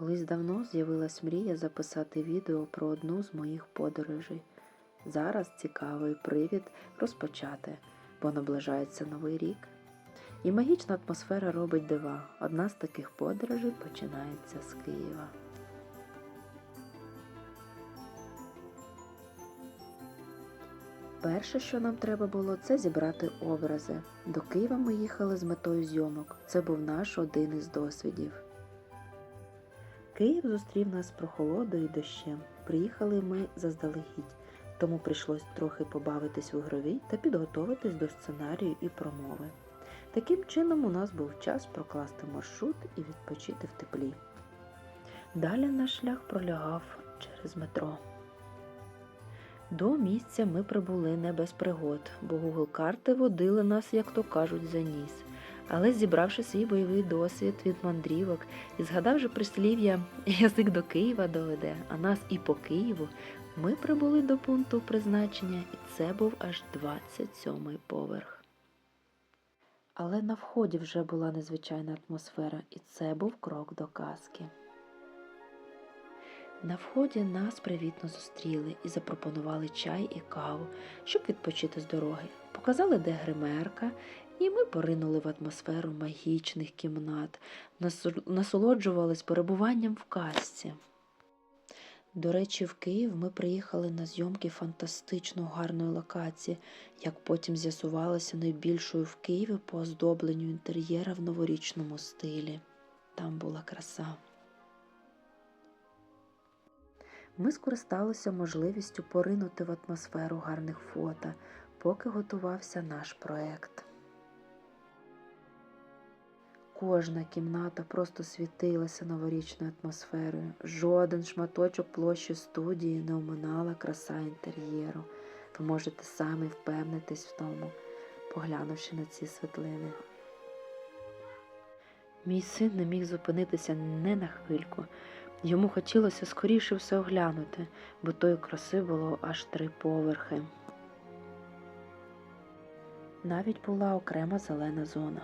Колись давно з'явилась мрія записати відео про одну з моїх подорожей. Зараз цікавий привід розпочати, бо наближається новий рік. І магічна атмосфера робить дива. Одна з таких подорожей починається з Києва. Перше, що нам треба було, це зібрати образи. До Києва ми їхали з метою зйомок. Це був наш один із досвідів. Київ зустрів нас прохолодою і дощем. Приїхали ми заздалегідь, тому прийшлось трохи побавитись в ігровій та підготуватись до сценарію і промови. Таким чином, у нас був час прокласти маршрут і відпочити в теплі. Далі наш шлях пролягав через метро. До місця ми прибули не без пригод, бо Google карти водили нас, як то кажуть, за ніс. Але зібравши свій бойовий досвід від мандрівок і згадавши прислів'я язик до Києва доведе, а нас і по Києву, ми прибули до пункту призначення, і це був аж 27-й поверх. Але на вході вже була незвичайна атмосфера, і це був крок до казки. На вході нас привітно зустріли і запропонували чай і каву, щоб відпочити з дороги. Показали, де гримерка, і ми поринули в атмосферу магічних кімнат, насолоджувались перебуванням в казці. До речі, в Київ ми приїхали на зйомки фантастично гарної локації, як потім з'ясувалося найбільшою в Києві по оздобленню інтер'єра в новорічному стилі. Там була краса. Ми скористалися можливістю поринути в атмосферу гарних фото, поки готувався наш проект. Кожна кімната просто світилася новорічною атмосферою. Жоден шматочок площі студії не оминала краса інтер'єру. Ви можете самі впевнитись в тому, поглянувши на ці світлини. Мій син не міг зупинитися не на хвильку. Йому хотілося скоріше все оглянути, бо тої краси було аж три поверхи. Навіть була окрема зелена зона.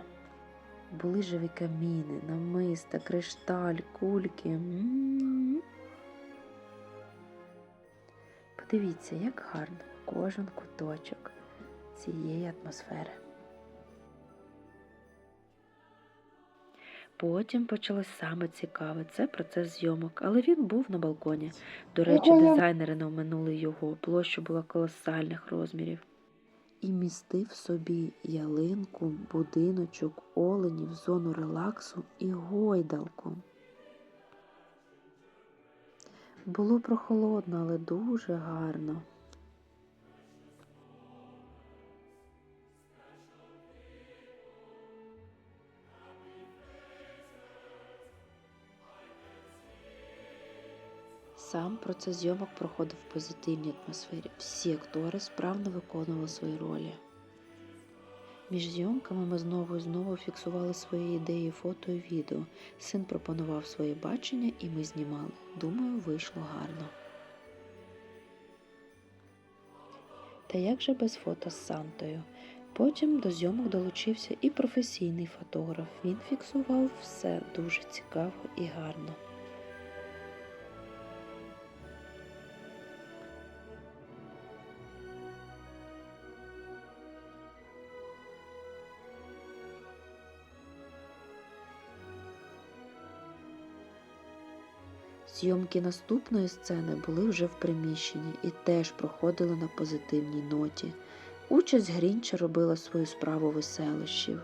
Були живі каміни, намиста, кришталь, кульки. М. Подивіться, як гарно кожен куточок цієї атмосфери. Потім почалось саме цікаве. Це процес зйомок, але він був на балконі. До речі, дизайнери не оминули його. Площа була колосальних розмірів. І містив собі ялинку, будиночок, оленів, зону релаксу і гойдалку. Було прохолодно, але дуже гарно. Сам процес зйомок проходив в позитивній атмосфері. Всі актори справно виконували свої ролі. Між зйомками ми знову і знову фіксували свої ідеї фото і відео. Син пропонував своє бачення, і ми знімали. Думаю, вийшло гарно. Та як же без фото з Сантою? Потім до зйомок долучився і професійний фотограф. Він фіксував все дуже цікаво і гарно. Зйомки наступної сцени були вже в приміщенні і теж проходили на позитивній ноті. Участь Грінча робила свою справу веселощів.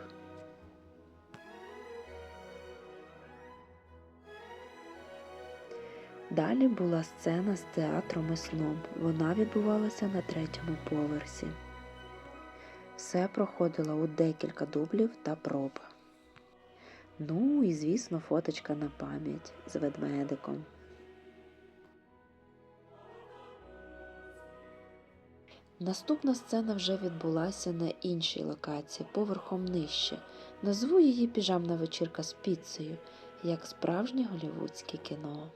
Далі була сцена з театром і сном. Вона відбувалася на третьому поверсі. Все проходило у декілька дублів та проб. Ну і, звісно, фоточка на пам'ять з ведмедиком. Наступна сцена вже відбулася на іншій локації, поверхом нижче. Назву її піжамна вечірка з піцею, як справжнє голівудське кіно.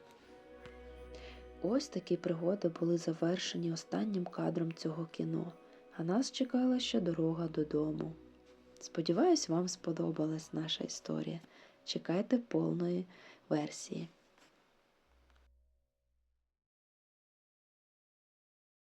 Ось такі пригоди були завершені останнім кадром цього кіно, а нас чекала ще дорога додому. Сподіваюсь, вам сподобалась наша історія. Чекайте повної версії.